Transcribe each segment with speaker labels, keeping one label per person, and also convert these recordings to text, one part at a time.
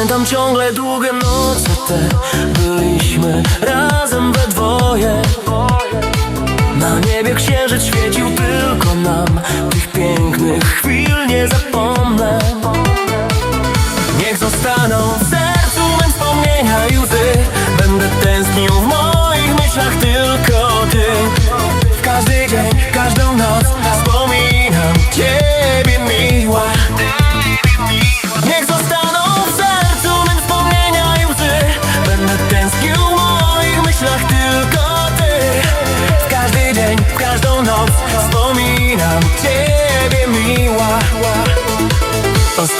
Speaker 1: Pamiętam ciągle długie noce te. Byliśmy razem we dwoje. Na niebie księżyc świecił tylko nam. Tych pięknych chwil nie zapomnę. Niech zostaną w sercu wspomnienia i łzy. Będę tęsknił w moich myślach tylko ty. W każdy dzień, każdą noc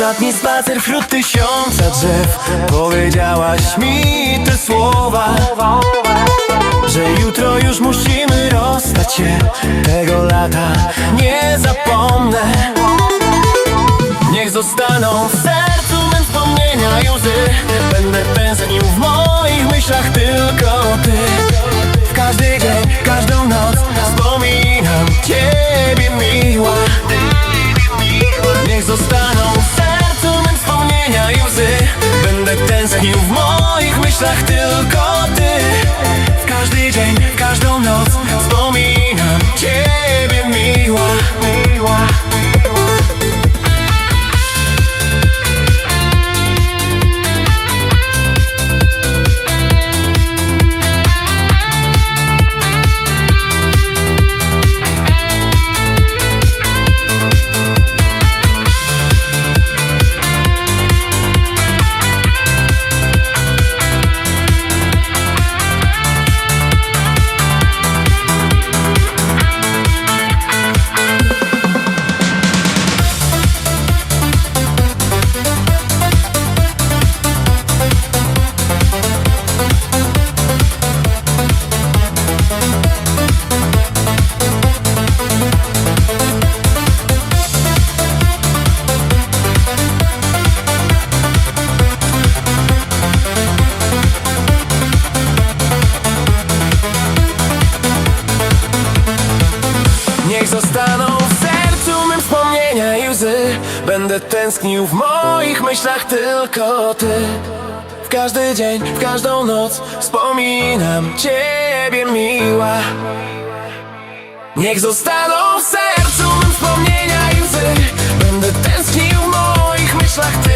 Speaker 1: Ostatni spacer wśród tysiąca drzew. Powiedziałaś mi te słowa Że jutro już musimy rozstać się. Tego lata nie zapomnę. Niech zostaną w Niech zostaną w sercu mym wspomnienia i łzy. Będę tęsknił w moich myślach tylko ty. W każdy dzień, w każdą noc Wspominam ciebie miła. Niech zostaną w sercu mym wspomnienia i łzy. Będę tęsknił w moich myślach tylko